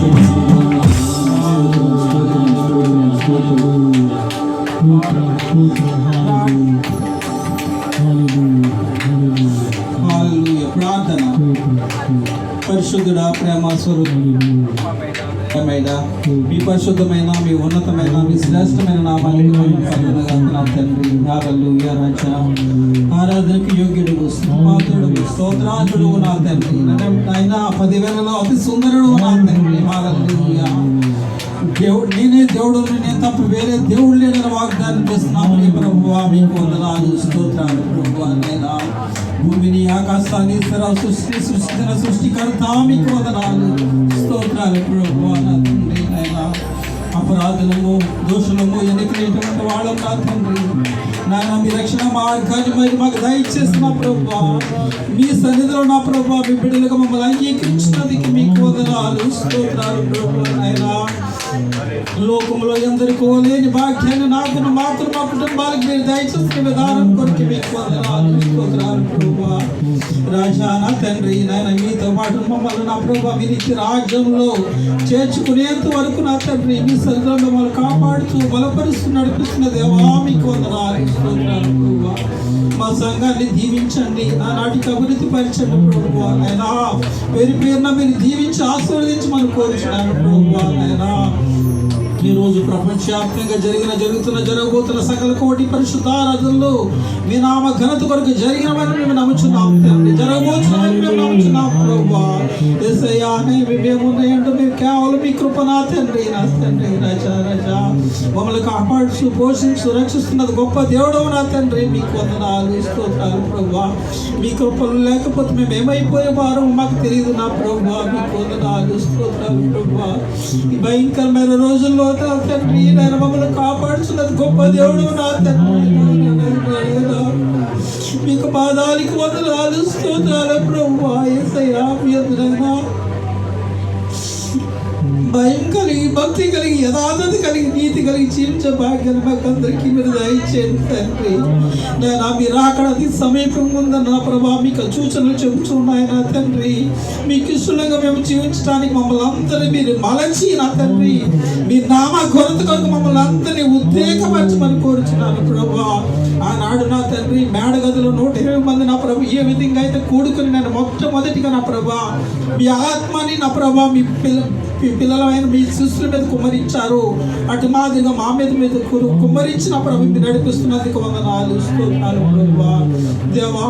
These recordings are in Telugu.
Thank you. ప్రేమ స్వరూపమైన మీ పరిశుద్ధమైన మీ ఉన్నతమైన మీ శ్రేష్టమైన నామానికి తండ్రి హల్లెలూయా రాజా. ఆరాధనకు యోగ్యుడు పాత్రుడు స్తోత్రాంతుడు నా తండ్రి. ఆయన పదివేలలో అతి సుందరుడు నా తండ్రి. దేవుడు నేనే దేవుడు నేను తప్ప వేరే దేవుడు లేదని వాగ్దానం చేస్తున్నాము. ప్రభు మీకు వందనాలు స్తోత్రాలు ప్రభు నేనా భూమిని ఆకాశాన్ని సృష్టి సృష్టించిన సృష్టికర్త మీకు వదనాలు. స్తోత్రాలు ప్రభువా తండ్రి నాయనా. అపరాధులము దోషులము ఎన్నికలేటువంటి వాళ్ళం నా తండ్రి. నాయన మీ రక్షణ మార్గాన్ని మరి మాకు దయచేసిన ప్రభు. మీ సన్నిధిలో నా ప్రభు మీ బిడ్డలుగా మమ్మల్ని అంగీకరించినందుకు మీకు వదనాలు. స్తోత్రాలు ప్రభు నాయనా. లోకంలో ఎందరికో లేని భాగ్యాన్ని నాకు మాత్రం మా కుటుంబాలకు మీరు దయచేసిన విధానం కొరకు మీకు వందనాలు రాజా నా తండ్రి నాయన మీతో పాటు మమ్మల్ని నా ప్రభా మీ రాజ్యంలో చేర్చుకునేంత వరకు నా తండ్రి మీ సరిగ్గా మమ్మల్ని కాపాడుతూ బలపరుస్తూ నడిపిస్తున్న దేవా మీకు వందనాలు మా సంఘాన్ని దీవించండి నానాటికి అభివృద్ధి పరచండి ప్రభు అయినా పేరు పేరున మీరు దీవించి ఆశీర్వదించి మనం కోరుచున్నాను ప్రభు నాయనా. ఈరోజు రోజు ప్రపంచవ్యాప్తంగా జరిగిన జరుగుతున్న జరగబోతున్న సకల కోటి పరిశుద్ధ మీ నామ ఘనత కొరకు జరిగినవని మేము నమ్ముచున్నాం తండ్రి. జరగబోతున్నవని మేము నమ్ముచున్నాం ప్రభా. ఎస్ఐయా మేమున్నాయంటూ మేము కేవలం మీ కృప నా తండ్రి? నా తండ్రి రాజా రజా. మమ్మల్ని కాపాడుచు పోషించు రక్షిస్తున్నది గొప్ప దేవుడు నా తండ్రి. మీకు వందనాలు స్తోత్రాలు ప్రభా. మీ కృపలు లేకపోతే మేము ఏమైపోయే వారు మాకు తెలియదు నా ప్రభా. మీకు వందనాలు స్తోత్రాలు ప్రభా. ఈ భయంకరమైన రోజుల్లో నా తండ్రి నేను మమ్మల్ని కాపాడుతున్నది గొప్ప దేవుడు నా తండ్రి. మీకు పాదాలకు వందలు స్తోత్రాలు ప్రభు ఎస్ఐయా మీ అందరైనా భయం కలిగి భక్తి కలిగి యథార్థత కలిగి నీతి కలిగి జీవించే భాగ్యాన్ని మాకు అందరికీ మీరు దయచేయండి తండ్రి. నేను మీరు అక్కడ అతి సమీపంగా ఉందని నా ప్రభా మీకు సూచనలు చెబుతున్నాయి నా తండ్రి. మీకు ఇష్టంగా మేము జీవించడానికి మమ్మల్ని అందరినీ మీరు మలచి నా తండ్రి. మీ నామ కొరత కొరకు మమ్మల్ని అందరినీ ఉద్రేకపరచమని కోరుచున్నాను ప్రభా. ఆనాడు నా తండ్రి మేడగదిలో నూట ఇరవై మంది నా ప్రభు ఏ విధంగా అయితే కూడుకుని నేను మొట్టమొదటిగా నా ప్రభా మీ ఆత్మని నా ప్రభా మీ పిల్ల మీ పిల్లలమైన మీ శిష్యుల మీద కుమ్మరించారు. అటు మాదిరిగా మా మీద మీద కుమ్మరించిన ప్రభు మీరు నడిపిస్తున్నందుకు వందనాలు స్తోత్రాలు ప్రభా. దేవా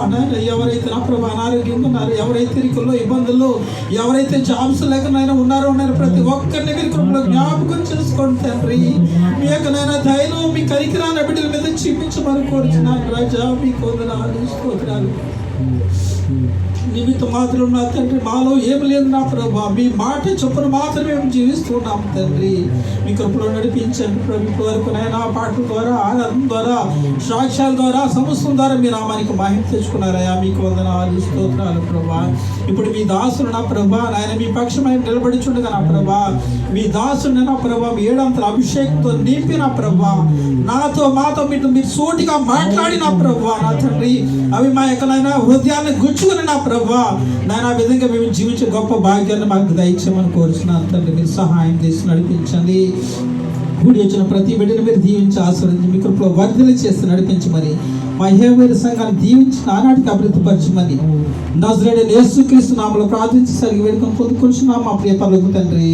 ఎవరైతే నా ప్రభు అనారోగ్యంగా ఉన్నారు ఎవరైతే ఇరుకుల్లో ఇబ్బందుల్లో ఎవరైతే జాబ్స్ లేకనైనా ఉన్నారో ఉన్నారు ప్రతి ఒక్కరిని మీరు కృపలో జ్ఞాపకం చేసుకోండి తండ్రి. మీ యొక్క నైనా ధైర్యం మీ కరికిరాని బిడ్డల మీద చూపించమని కోరుచున్నాను రాజా. మీకు వందనాలు స్తోత్రాలు. నిమిత్త మాత్రం నా తండ్రి మాలో ఏమి లేదు నా ప్రభా. మీ మాట చొప్పున మాత్రమే మేము జీవిస్తున్నాం తండ్రి. మీ కృపలో నడిపించండి ప్రభు వరకు నైనా పాటల ద్వారా ఆనందం ద్వారా సాక్ష్యాల ద్వారా సమస్తం ద్వారా మీ నామానికి మహిమ తెచ్చుకున్నారయ్యా. మీకు వందనాలు స్తోత్రాలు ప్రభా. ఇప్పుడు మీ దాసులు నా ప్రభా. నాయన మీ పక్షమైన నిలబడిచుండగా నా ప్రభా. మీ దాసుని నా ప్రభా మీ ఏడంతల అభిషేక్తో నింపి నా ప్రభా. నాతో మాతో మీరు మీరు సూటిగా మాట్లాడిన ప్రభా నా తండ్రి. అవి మా యొక్క హృదయాన్ని గుచ్చుకుని నా ప్రభా నాయన ఆ విధంగా మేము జీవించే గొప్ప భాగ్యాన్ని మాకు దయచేయమని కోరుచున్నాను. తండ్రి మీరు సహాయం చేసి నడిపించండి. కూడి వచ్చిన ప్రతి బిడ్డను మీరు దీవించి ఆస్వాదించి మీ కృపలో వర్ధన చేసి నడిపించమని మా హేవేరు సంఘాన్ని దీవించి నానాటికి అభివృద్ధి పరచమని నజరేడు యేసుక్రీస్తు నామలో ప్రార్థించి సరిగి వేడుకొని పొందుకొచ్చున్నాం మా ప్రియ పలుకు తండ్రి.